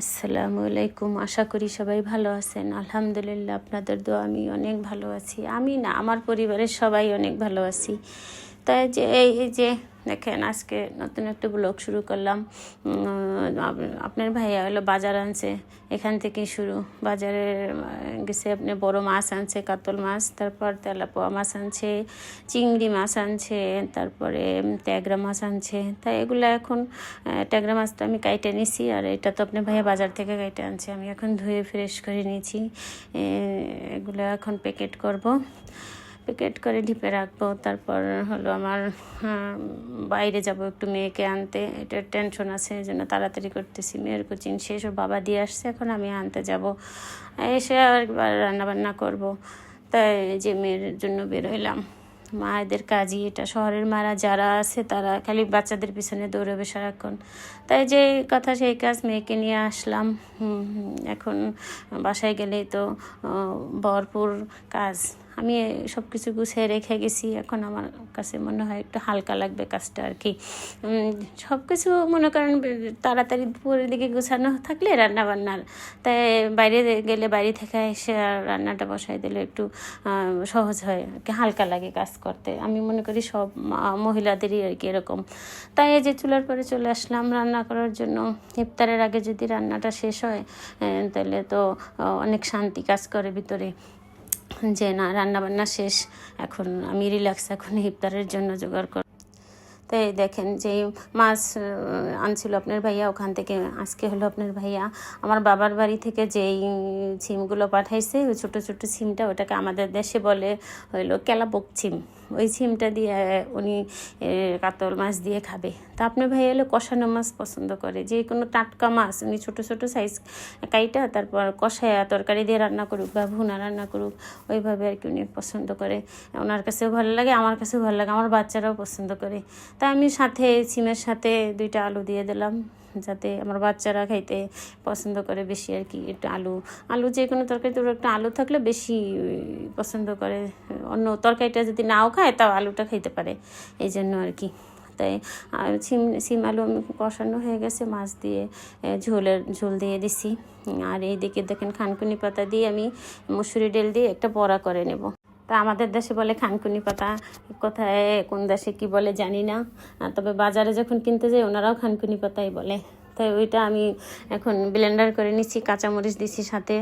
আসসালামু আলাইকুম। আশা করি সবাই ভালো আছেন। আলহামদুলিল্লাহ, আপনাদের দোয়া আমি অনেক ভালো আছি। আমি না, আমার পরিবারের সবাই অনেক ভালো আছি। তাই যে, এই যে দেখেন, আজকে নতুন একটা ব্লগ শুরু করলাম। আপ- আপনার ভাইয়া হলো বাজার আনছে, এখান থেকে শুরু। বাজারে গেছে আপনি বড় মাছ আনছে, কাতল মাছ, তারপর তেলাপোয়া মাছ আনছে, চিংড়ি মাছ আনছে, তারপরে ট্যাগরা মাছ আনছে। তাই এগুলো এখন ট্যাগরা মাছটা আমি কাইটে নিছি, আর এটা তো আপনার ভাইয়া বাজার থেকে কাইটে আনছে। আমি এখন ধুয়ে ফ্রেশ করে নিয়েছি। এগুলো এখন প্যাকেট করব। প্যাকেট করে ডিপে রাখব। তারপর হলো আমার বাইরে যাব একটু মেয়েকে আনতে। এটা টেনশন আছে, এই জন্য তাড়াতাড়ি করতেছি। মেয়ের কোচিং শেষ ও বাবা দিয়ে আসছে, এখন আমি আনতে যাব। এসে একবার রান্নাবান্না করব। তাই যে মেয়ের জন্য বের হইলাম। মায়েদের কাজই এটা। শহরের মারা যারা আছে, তারা খালি বাচ্চাদের পিছনে দৌড়বে সারাক্ষণ। তাই যে কথা, সেই কাজ মেয়েকে নিয়ে আসলাম। এখন বাসায় গেলেই তো ভরপুর কাজ। আমি সব কিছু গুছিয়ে রেখে গেছি। এখন আমার কাছে মনে হয় একটু হালকা লাগবে কাজটা আর কি। সব কিছু মনে করেন তাড়াতাড়ি দুপুরের দিকে গুছানো থাকলে রান্না বান্নার তাই বাইরে গেলে বাইরে থেকে এসে রান্নাটা বসাই দিলে একটু সহজ হয় আর কি, হালকা লাগে কাজ করতে। আমি মনে করি সব মহিলাদেরই আর কি এরকম। তাই এই যে চুলার পরে চলে আসলাম রান্না করার জন্য। ইফতারের আগে যদি রান্নাটা শেষ হয় তাহলে তো অনেক শান্তি কাজ করে ভিতরে। যে না, রান্নাবান্না শেষ, এখন আমি রিল্যাক্স এখন ইফতারের জন্য জোগাড় কর। তাই দেখেন যে মাছ আনছিল আপনার ভাইয়া, ওখান থেকে আজকে হলো আপনার ভাইয়া। আমার বাবার বাড়ি থেকে যেই ছিমগুলো পাঠাইছে, ওই ছোটো ছোটো সিমটা ওটাকে আমাদের দেশে বলে হইল কেলাপোক সিম ওই সিমটা দিয়ে উনি কাতল মাছ দিয়ে খাবে। তা আপনার ভাই হলো কষানো মাছ পছন্দ করে। যে কোনো টাটকা মাছ, উনি ছোটো ছোটো সাইজ কাইটা, তারপর কষায়া তরকারি দিয়ে রান্না করুক বা ভুনা রান্না করুক, ওইভাবে আর কি উনি পছন্দ করে। ওনার কাছেও ভালো লাগে, আমার কাছেও ভালো লাগে, আমার বাচ্চারাও পছন্দ করে। তাই আমি সাথে, সিমের সাথে দুইটা আলু দিয়ে দিলাম। যাতে আমার বাচ্চারা খাইতে পছন্দ করে বেশি আর কি, একটু আলু। আলু যে কোনো তরকারিতে ওরা একটা আলু থাকলে বেশি পছন্দ করে। অন্য তরকারিটা যদি নাও খায়, তাও আলুটা খাইতে পারে। এই জন্য আর কি। তাই, আর সিম সিম আলু কষানো হয়ে গেছে, মাছ দিয়ে ঝোলের, ঝোল দিয়ে দিছি। আর এইদিকে দেখেন খানকুনি পাতা দিয়ে আমি মুসুরি ডেল দিয়ে একটা বড়া করে নেব। তা আমাদের দেশে বলে খানকুনি পাতা, কোথায়, কোন দেশে কি বলে জানি না। তবে বাজারে যখন কিনতে যাই, ওনারাও খানকুনি পাতাই বলে। তাই ওইটা আমি এখন ব্লেন্ডার করে নিচ্ছি, কাঁচামরিচ দিছি সাথে,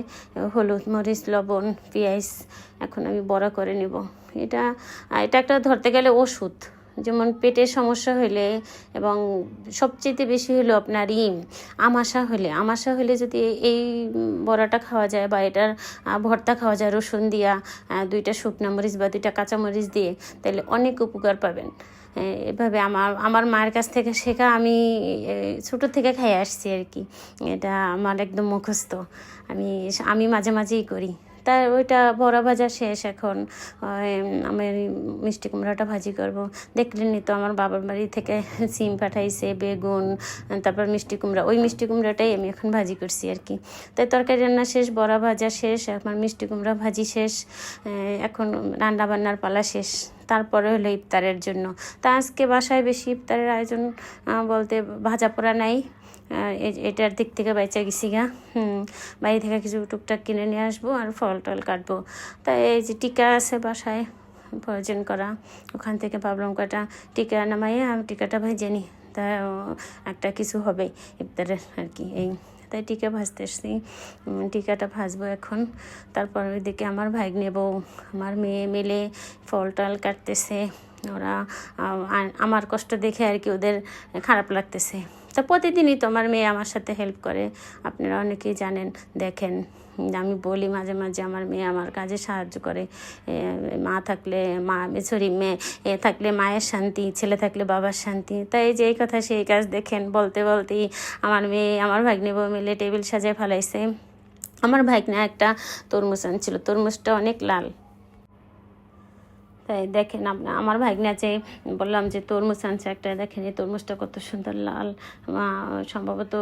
হলুদ মরিচ, লবণ, পেঁয়াজ, এখন আমি বড়া করে নেব। এটা এটা একটা ধরতে গেলে ওষুধ। যেমন পেটের সমস্যা হলে এবং সবচেয়ে বেশি হলো আপনার ই আমাশা হলে। আমাশা হলে যদি এই বড়াটা খাওয়া যায় বা এটার ভর্তা খাওয়া যায়, রসুন দিয়া দুইটা শুকনো মরিচ বা দুইটা কাঁচামরিচ দিয়ে, তাহলে অনেক উপকার পাবেন। এভাবে আমার আমার মায়ের কাছ থেকে শেখা আমি ছোটো থেকে খাই আসছি আর কি। এটা আমার একদম মুখস্থ। আমি আমি মাঝে মাঝেই করি। তার ওইটা বড়া ভাজা শেষ এখন। আমি মিষ্টি কুমড়াটা ভাজি করব। দেখলেনই তো আমার বাবার বাড়ি থেকে সিম পাঠাইছে, বেগুন, তারপর মিষ্টি কুমড়া। ওই মিষ্টি কুমড়াটাই আমি এখন ভাজি করছি আর কি। তাই তরকারি রান্না শেষ, বড়া ভাজা শেষ এখন মিষ্টি কুমড়া ভাজি শেষ। এখন রান্না বান্নার পালা শেষ। তারপরে হলো ইফতারের জন্য। তা আজকে বাসায় বেশি ইফতারের আয়োজন বলতে ভাজা পোড়া নাই। এটার দিক থেকে বেঁচে গেছি গা। বাড়ি থেকে কিছু টুকটাক কিনে নিয়ে আসব আর ফল টল কাটবো। তাই এই যে টিকা আছে বাসায়, প্রয়োজন করা। ওখান থেকে ভাবলাম কটা টিকা নামাইয়ে আমি টিকাটা ভেজে নিই। তা, একটা কিছু হবে ইফতারের আর কি এই। তাই টিকা ভাজতেছি টিকাটা ভাজবো এখন। তারপর ওইদিকে আমার ভাই নেব আমার মেয়ে মিলে ফল টল কাটতেছে। ওরা আমার কষ্ট দেখে আর কি ওদের খারাপ লাগতেছে। তা প্রতিদিনই তো আমার মেয়ে আমার সাথে হেল্প করে। আপনারা অনেকেই জানেন, দেখেন, আমি বলি মাঝে মাঝে আমার মেয়ে আমার কাজে সাহায্য করে। মা থাকলে মা সরি মেয়ে, এ থাকলে মায়ের শান্তি, ছেলে থাকলে বাবার শান্তি। তাই যে এই কথা, সেই কাজ দেখেন, বলতে বলতেই আমার মেয়ে, আমার ভাগ্নে বউ মিলে টেবিল সাজায় ফেলাইছে। আমার ভাগ্নে একটা তরমুজ আনছিল। তরমুজটা অনেক লাল। তাই দেখেন আপনা আমার ভাগ্নে আছে বললাম যে তরমুজ আনছে একটা দেখেন এই তরমুজটা কত সুন্দর লাল সম্ভবত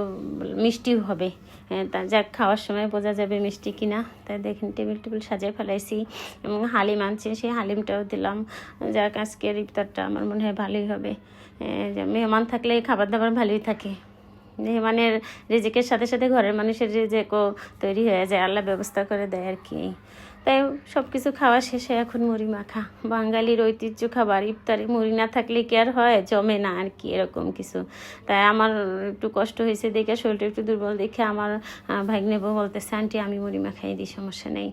মিষ্টিও হবে। হ্যাঁ, তা যাক খাওয়ার সময় বোঝা যাবে মিষ্টি কিনা। তাই দেখেন টেবিল টেবিল সাজিয়ে ফেলাইছি এবং হালিম আনছে সেই হালিমটাও দিলাম। যাক আজকের ইফতারটা আমার মনে হয় ভালোই হবে। মেহমান থাকলে খাবার দাবার ভালোই থাকে। মেহমানের রিজিকের সাথে সাথে ঘরের মানুষের রেজেকও তৈরি হয়ে যায় আল্লাহ ব্যবস্থা করে দেয় আর কি। তাই সব কিছু খাওয়া শেষে এখন মুড়ি মাখা। বাঙালির ঐতিহ্য খাবার ইফতারে মুড়ি না থাকলে কি আর হয়? জমে না আর কি এরকম কিছু। তাই আমার একটু কষ্ট হয়েছে দেখে শরীরটা একটু দুর্বল দেখে আমার ভাগ্নে বউ বলতেছে আন্টি আমি মুড়ি মাখাই দিই সমস্যা নেই।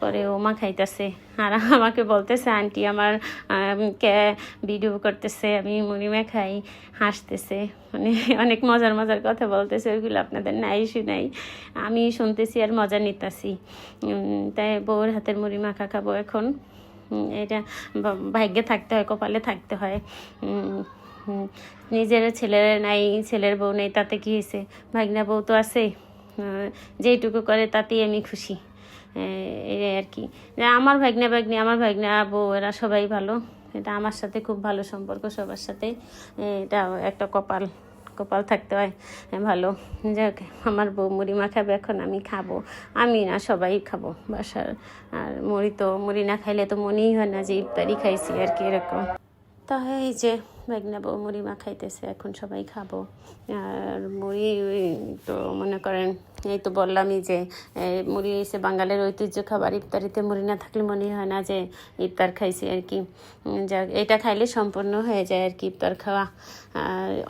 পরে ও মাখাইতেছে আর আমাকে বলতেছে আন্টি আমার আম, কে ভিডিও করতেছে আমি মুড়ি মাখাই হাসতেছে। মানে অনেক মজার মজার কথা বলতেছে ওইগুলো আপনাদের নাই শুনাই। আমি শুনতেছি আর মজা নিতেছি। তাই বউর হাতের মুড়ি মাখা খাব এখন। এটা ভাগ্যে থাকতে হয়, কপালে থাকতে হয়। নিজের ছেলের নাই, ছেলের বউ নেই, তাতে কি হয়েছে? ভাগনা বউ তো আছে। যেইটুকু করে তাতেই আমি খুশি। এই আর কি। আমার ভাগ্না ভাগ্নি, আমার ভাগ্না বউ, এরা সবাই ভালো। এটা আমার সাথে খুব ভালো সম্পর্ক, সবার সাথে। এটা একটা কপাল। কপাল থাকতে হয়। ভালো। যাক, আমার বউ মুড়ি মাখাবে এখন, আমি খাব। আমি না, সবাই খাব বাসার। আর মুড়ি তো, মুড়ি না খাইলে তো মনেই হয় না যে ইফতারি খাইছি আর কি, এরকম। তা এই যে, মেঘনা বউ মুড়ি মাখাইতেছে, এখন সবাই খাব। আর মুড়ি, তো মনে করেন, এই তো বললামই যে মুড়ি এসে বাঙালির ঐতিহ্য খাবার, ইফতারিতে মুড়ি না থাকলে মনে হয় না যে ইফতার খাইছি আর কি। যাক এটা খাইলে সম্পূর্ণ হয়ে যায় আর কি ইফতার খাওয়া।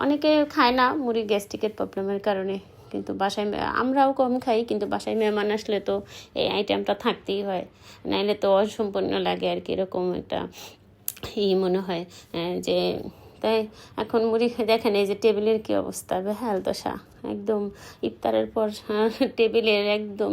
অনেকে খায় না মুড়ি গ্যাস্ট্রিকের প্রবলেমের কারণে, কিন্তু বাসায় আমরাও কম খাই, কিন্তু বাসায় মেহমান আসলে তো এই আইটেমটা থাকতেই হয়। নাইলে তো অসম্পূর্ণ লাগে আর কি, এরকম একটা ই মনে হয় যে, তাই এখন মুড়ি দেখেন এই যে টেবিলের কি অবস্থা, বেহাল দশা, একদম ইফতারের পর টেবিলের একদম